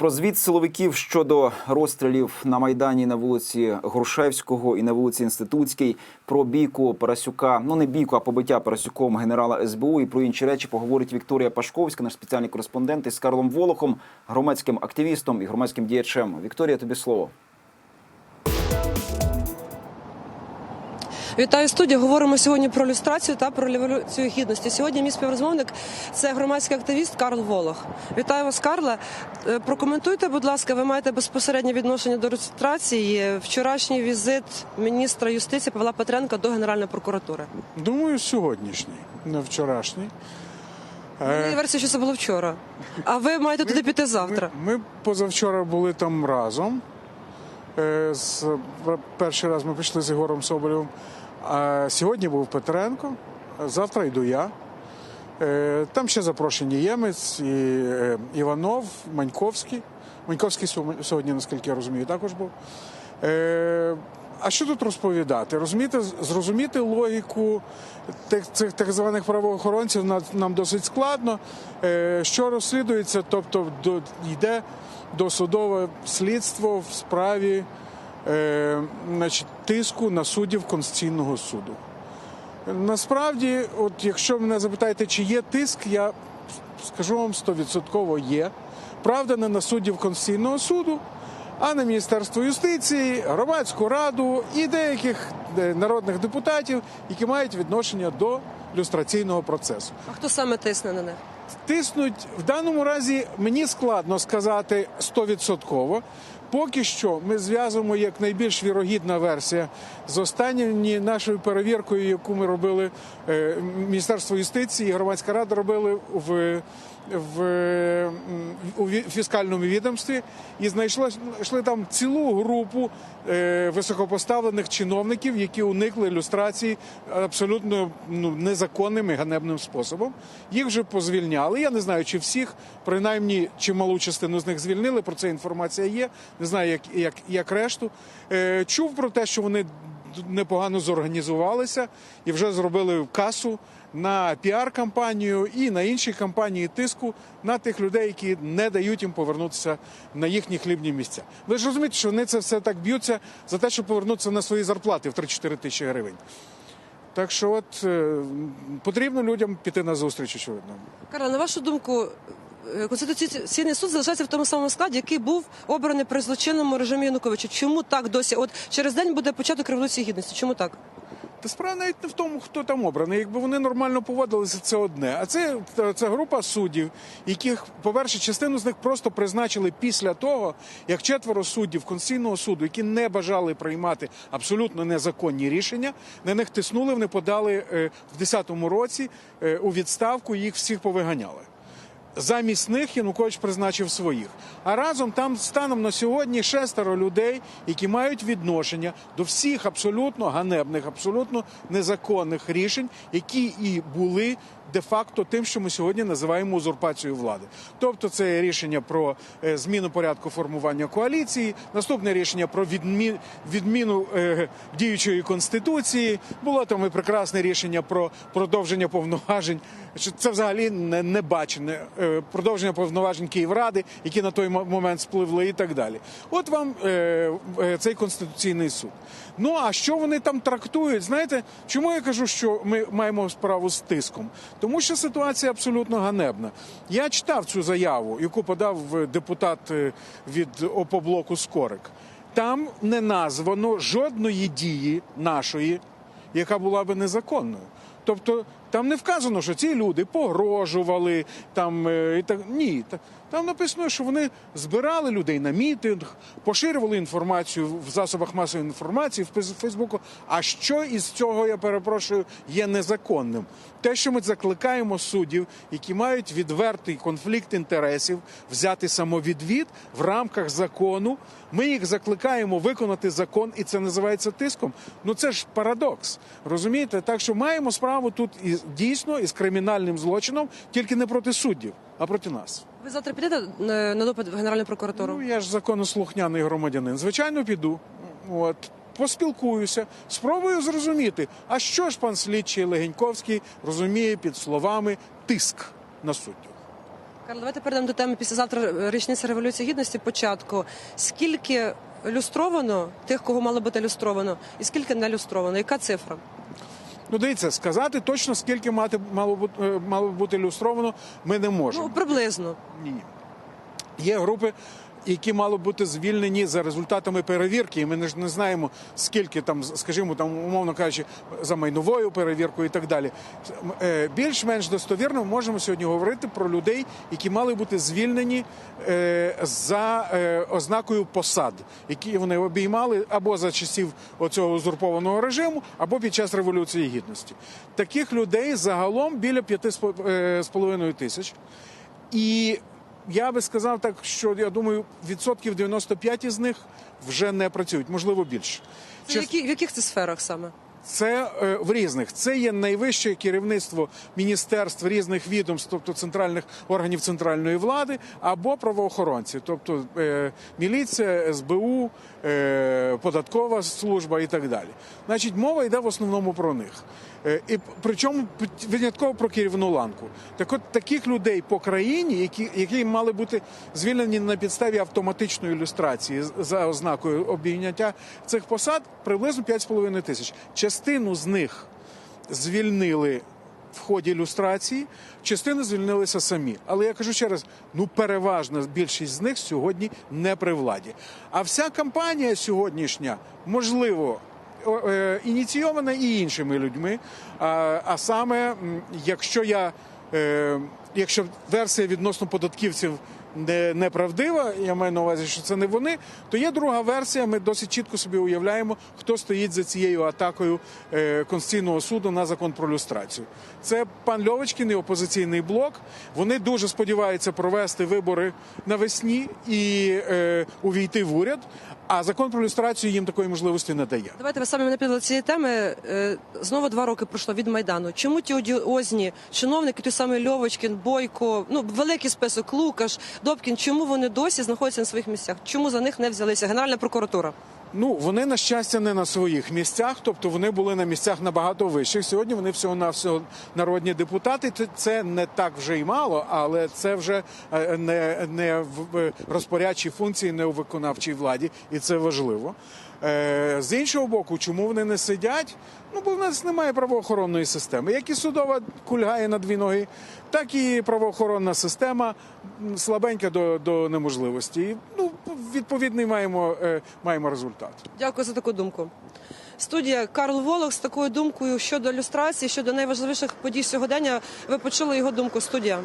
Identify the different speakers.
Speaker 1: Про звіт силовиків щодо розстрілів на майдані на вулиці Грушевського і на вулиці Інститутській, про бійку Парасюка, ну не бійку, а побиття Парасюком генерала СБУ і про інші речі поговорить Вікторія Пашковська, наш спеціальний кореспондент із Карлом Волохом, громадським активістом і громадським діячем. Вікторія, тобі слово.
Speaker 2: Вітаю студія. Говоримо сьогодні про люстрацію та про революцію гідності. Сьогодні мій співрозмовник це громадський активіст Карл Волох. Вітаю вас, Карле. Е, Прокоментуйте, будь ласка, ви маєте безпосереднє відношення до люстрації. Вчорашній візит міністра юстиції Павла Петренка до Генеральної прокуратури.
Speaker 3: Думаю, сьогоднішній, не вчорашній.
Speaker 2: Є версія, що це було вчора. А ви маєте туди піти завтра.
Speaker 3: Ми, ми позавчора були там разом. Е, перший раз ми пішли з Ігорем Соболєвим. А сьогодні був Петренко, завтра йду я. Е, Там ще запрошені Ємець, і е, Іванов, Маньковський. Маньковський сьогодні- наскільки я розумію, також був. Е, А що тут розповідати? Розуміти, зрозуміти логіку тих цих так званих правоохоронців на- нам досить складно. Що розслідується, тобто йде досудове слідство в справі е, значить, тиску на суддів Конституційного суду. Насправді, от якщо мене запитаєте, чи є тиск, я скажу вам стовідсотково є. Правда, не на суддів Конституційного суду, а на Міністерство юстиції, громадську раду і деяких е, народних депутатів, які мають відношення до люстраційного процесу.
Speaker 2: А хто саме тисне на них?
Speaker 3: Тиснуть в даному разі мені складно сказати стовідсотково. Поки що ми зв'язуємо як найбільш вірогідна версія з останньою нашою перевіркою, яку ми робили е, Міністерство юстиції і громадська рада робили в, в у фіскальному відомстві, і знайшли там цілу групу е, високопоставлених чиновників, які уникли люстрації абсолютно ну, незаконним і ганебним способом. Їх вже позвільняли. Я не знаю, чи всіх, принаймні чималу частину з них звільнили. Про це інформація є. Не знаю, як, як, як решту. Е, чув про те, що вони непогано зорганізувалися і вже зробили касу на піар-кампанію і на інші кампанії тиску на тих людей, які не дають їм повернутися на їхні хлібні місця. Ви ж розумієте, що вони це все так б'ються за те, щоб повернутися на свої зарплати в 3-4 тисячі гривень. Так що, от е, потрібно людям піти на зустріч, очевидно.
Speaker 2: Карла, на вашу думку, Конституційний суд залишається в тому самому складі, який був обраний при злочинному режимі Януковича. Чому так досі? От через день буде початок революції гідності. Чому так?
Speaker 3: Та справа навіть не в тому, хто там обраний. Якби вони нормально поводилися, це одне. А це, це група суддів, яких, по-перше, частину з них просто призначили після того, як четверо суддів Конституційного суду, які не бажали приймати абсолютно незаконні рішення, на них тиснули, вони подали е, в 10-му році е, у відставку, їх всіх повиганяли. Замість них Янукович призначив своїх. А разом там станом на сьогодні шестеро людей, які мають відношення до всіх абсолютно ганебних, абсолютно незаконних рішень, які і були де-факто тим, що ми сьогодні називаємо узурпацією влади. Тобто, це рішення про е, зміну порядку формування коаліції, наступне рішення про відмі... відміну е, діючої конституції. Було там і прекрасне рішення про продовження повноважень. Що Це взагалі не, не бачене продовження повноважень Київради, які на той момент спливли, і так далі. От вам е, е, цей конституційний суд. Ну а що вони там трактують? Знаєте, чому я кажу, що ми маємо справу з тиском? Тому що ситуація абсолютно ганебна. Я читав цю заяву, яку подав е, депутат е, від опоблоку Скорик. Там не названо жодної дії нашої, яка була би незаконною. Тобто там не вказано, що ці люди погрожували там е, і так. Ні, та- там написано, що вони збирали людей на мітинг, поширювали інформацію в засобах масової інформації в Фейс- Фейсбуку. А що із цього я перепрошую є незаконним? Те, що ми закликаємо суддів, які мають відвертий конфлікт інтересів, взяти самовідвід в рамках закону. Ми їх закликаємо виконати закон, і це називається тиском. Ну це ж парадокс. Розумієте? Так що маємо справу тут із дійсно із кримінальним злочином, тільки не проти суддів, а проти нас.
Speaker 2: Ви завтра підете е, на допит в Генеральну прокуратуру?
Speaker 3: Ну я ж законослухняний громадянин. Звичайно, піду. От. Поспілкуюся, спробую зрозуміти, а що ж пан слідчий Легеньковський розуміє під словами тиск на суддів.
Speaker 2: Карл, давайте перейдемо до теми післязавтра е, річниця революції гідності. Початку скільки люстровано тих, кого мало бути люстровано, і скільки не люстровано? Яка цифра?
Speaker 3: Ну, дивіться, сказати точно скільки мати мало бути е, мало бути ілюстровано, ми не можемо.
Speaker 2: Ну приблизно.
Speaker 3: Ні. Є групи, які мали бути звільнені за результатами перевірки, і ми ж не знаємо, скільки там, скажімо, там, умовно кажучи, за майновою перевіркою і так далі. Е, Більш-менш достовірно можемо сьогодні говорити про людей, які мали бути звільнені е, за е, ознакою посад, які вони обіймали або за часів оцього узурпованого режиму, або під час революції гідності. Таких людей загалом біля п'яти з по- е, з половиною тисяч. І я би сказав так, що я думаю, відсотків 95 із них вже не працюють, можливо, більше.
Speaker 2: Це
Speaker 3: Чес-
Speaker 2: які, в яких це сферах саме?
Speaker 3: Це е, в різних. Це є найвище керівництво міністерств різних відомств, тобто центральних органів центральної влади, або правоохоронці, тобто е, міліція, СБУ, е, податкова служба і так далі. Значить, мова йде в основному про них. І причому винятково про керівну ланку. Так от таких людей по країні, які, які мали бути звільнені на підставі автоматичної ілюстрації за ознакою обійняття цих посад, приблизно 5,5 тисяч. Частину з них звільнили в ході ілюстрації, частину звільнилися самі. Але я кажу ще раз: ну переважна більшість з них сьогодні не при владі. А вся кампанія сьогоднішня, можливо, е, ініційована і іншими людьми. А, а саме, якщо я. Е, Якщо версія відносно податківців неправдива, я маю на увазі, що це не вони, то є друга версія. Ми досить чітко собі уявляємо, хто стоїть за цією атакою е, Конституційного суду на закон про люстрацію. Це пан Льовочкін і опозиційний блок. Вони дуже сподіваються провести вибори навесні і е, увійти в уряд. А закон про люстрацію їм такої можливості не дає.
Speaker 2: Давайте ви самі мене підвели цієї теми. Е, Знову два роки пройшло від майдану. Чому ті одіозні чиновники, той самий Льовочкін, Бойко, ну великий список Лукаш, Добкін, чому вони досі знаходяться на своїх місцях? Чому за них не взялися Генеральна прокуратура?
Speaker 3: Ну вони на щастя не на своїх місцях, тобто вони були на місцях набагато вищих. Сьогодні вони всього на всього народні депутати. Це- не так вже й мало, але це вже е, не, не в е, розпорядчій функції, не у виконавчій владі, і це важливо. Е, З іншого боку, чому вони не сидять? Ну, бо в нас немає правоохоронної системи. Як і судова кульгає на дві ноги, так і правоохоронна система слабенька до, до неможливості. Ну, відповідний маємо, е, маємо результат.
Speaker 2: Дякую за таку думку. Студія Карл Волох з такою думкою щодо люстрації, щодо найважливіших подій сьогодення. Ви почули його думку. Студія.